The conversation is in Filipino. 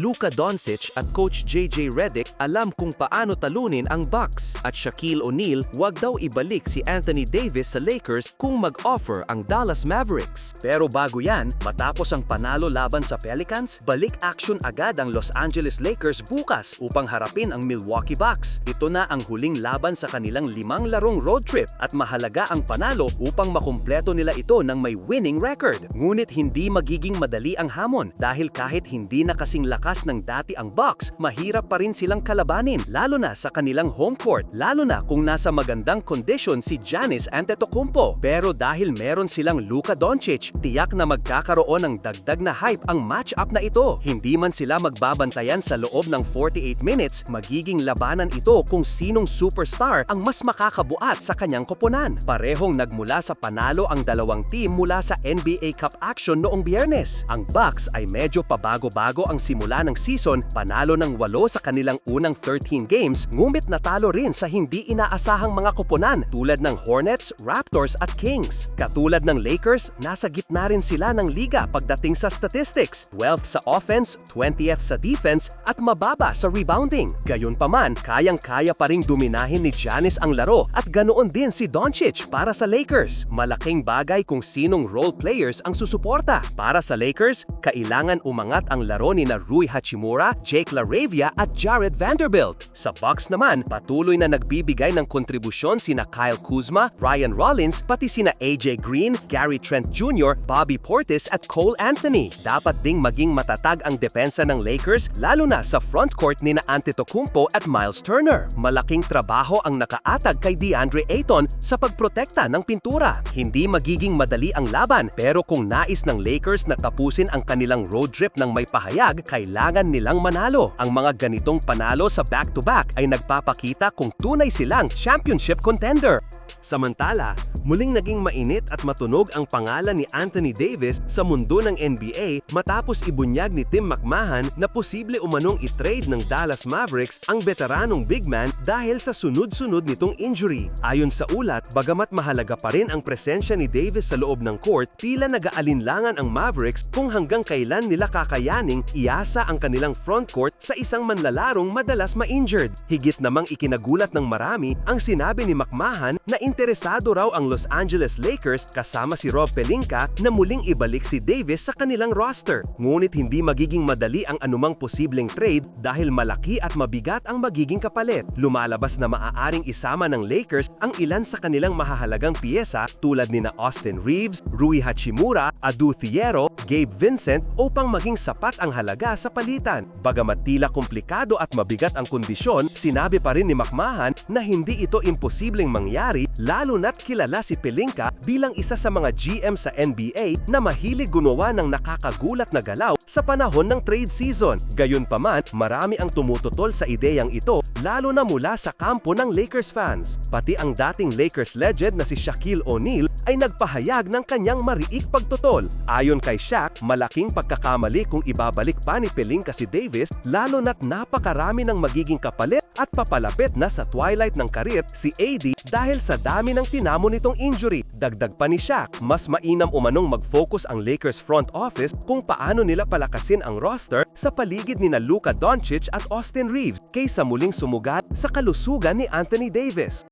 Luka Doncic at Coach JJ Redick alam kung paano talunin ang Bucks at Shaquille O'Neal wag daw ibalik si Anthony Davis sa Lakers kung mag-offer ang Dallas Mavericks. Pero bago yan, matapos ang panalo laban sa Pelicans, balik action agad ang Los Angeles Lakers bukas upang harapin ang Milwaukee Bucks. Ito na ang huling laban sa kanilang limang larong road trip at mahalaga ang panalo upang makumpleto nila ito ng may winning record. Ngunit hindi magiging madali ang hamon dahil kahit hindi na kasing lakas ng dati ang Bucks, mahirap pa rin silang kalabanin lalo na sa kanilang home court, lalo na kung nasa magandang kondisyon si Giannis Antetokounmpo. Pero dahil meron silang Luka Doncic, tiyak na magkakaroon ng dagdag na hype ang matchup na ito. Hindi man sila magbabantayan sa loob ng 48 minutes, magiging labanan ito kung sinong superstar ang mas makakabuat sa kanyang koponan. Parehong nagmula sa panalo ang dalawang team mula sa NBA Cup action noong biyernes. Ang Bucks ay medyo pabago-bago ang simula ng season, panalo ng walo sa kanilang unang 13 games, ngumit natalo rin sa hindi inaasahang mga koponan tulad ng Hornets, Raptors at Kings. Katulad ng Lakers, nasa gitna rin sila ng liga pagdating sa statistics, 12th sa offense, 20th sa defense at mababa sa rebounding. Gayunpaman, kayang-kaya pa ring duminahin ni Giannis ang laro at ganoon din si Doncic para sa Lakers. Malaking bagay kung sinong role players ang susuporta. Para sa Lakers, kailangan umangat ang laro ni na Rui Hachimura, Jake LaRavia at Jared Vanderbilt. Sa Bucks naman, patuloy na nagbibigay ng kontribusyon sina Kyle Kuzma, Ryan Rollins, pati sina AJ Green, Gary Trent Jr., Bobby Portis at Cole Anthony. Dapat ding maging matatag ang depensa ng Lakers lalo na sa front court ni na Antetokounmpo at Miles Turner. Malaking trabaho ang nakaatag kay DeAndre Ayton sa pagprotekta ng pintura. Hindi magiging madali ang laban pero kung nais ng Lakers na tapusin ang kanilang road trip ng may pahayag, kailangan nilang manalo. Ang mga ganitong panalo sa back-to-back ay nagpapakita kung tunay silang championship contender. Samantala, muling naging mainit at matunog ang pangalan ni Anthony Davis sa mundo ng NBA matapos ibunyag ni Tim McMahon na posible umanong i-trade ng Dallas Mavericks ang veteranong big man dahil sa sunod-sunod nitong injury. Ayon sa ulat, bagamat mahalaga pa rin ang presensya ni Davis sa loob ng court, tila nag-aalinlangan ang Mavericks kung hanggang kailan nila kakayaning iasa ang kanilang front court sa isang manlalarong madalas ma-injured. Higit namang ikinagulat ng marami ang sinabi ni McMahon na interesado raw ang Los Angeles Lakers kasama si Rob Pelinka na muling ibalik si Davis sa kanilang roster. Ngunit hindi magiging madali ang anumang posibleng trade dahil malaki at mabigat ang magiging kapalit. Lumalabas na maaaring isama ng Lakers ang ilan sa kanilang mahahalagang piyesa tulad ni na Austin Reeves, Rui Hachimura, Adu Thiero, Gabe Vincent upang maging sapat ang halaga sa palitan. Bagamat tila komplikado at mabigat ang kondisyon, sinabi pa rin ni McMahon na hindi ito imposibleng mangyari lalo na't kilala si Pelinka bilang isa sa mga GM sa NBA na mahilig gumawa ng nakakagulat na galaw sa panahon ng trade season. Gayunpaman, marami ang tumututol sa ideyang ito lalo na mula sa kampo ng Lakers fans. Pati ang dating Lakers legend na si Shaquille O'Neal ay nagpahayag ng kanyang mariik pagtutol. Ayon kay Shaq, malaking pagkakamali kung ibabalik pa ni Pelinka si Davis lalo na't napakarami ng magiging kapalit at papalapit na sa twilight ng karir si AD dahil sa dami ng tinamo nitong injury. Dagdag pa ni Shaq, mas mainam umanong mag-focus ang Lakers front office kung paano nila palakasin ang roster sa paligid ni Luka Doncic at Austin Reeves kaysa muling sumugat sa kalusugan ni Anthony Davis.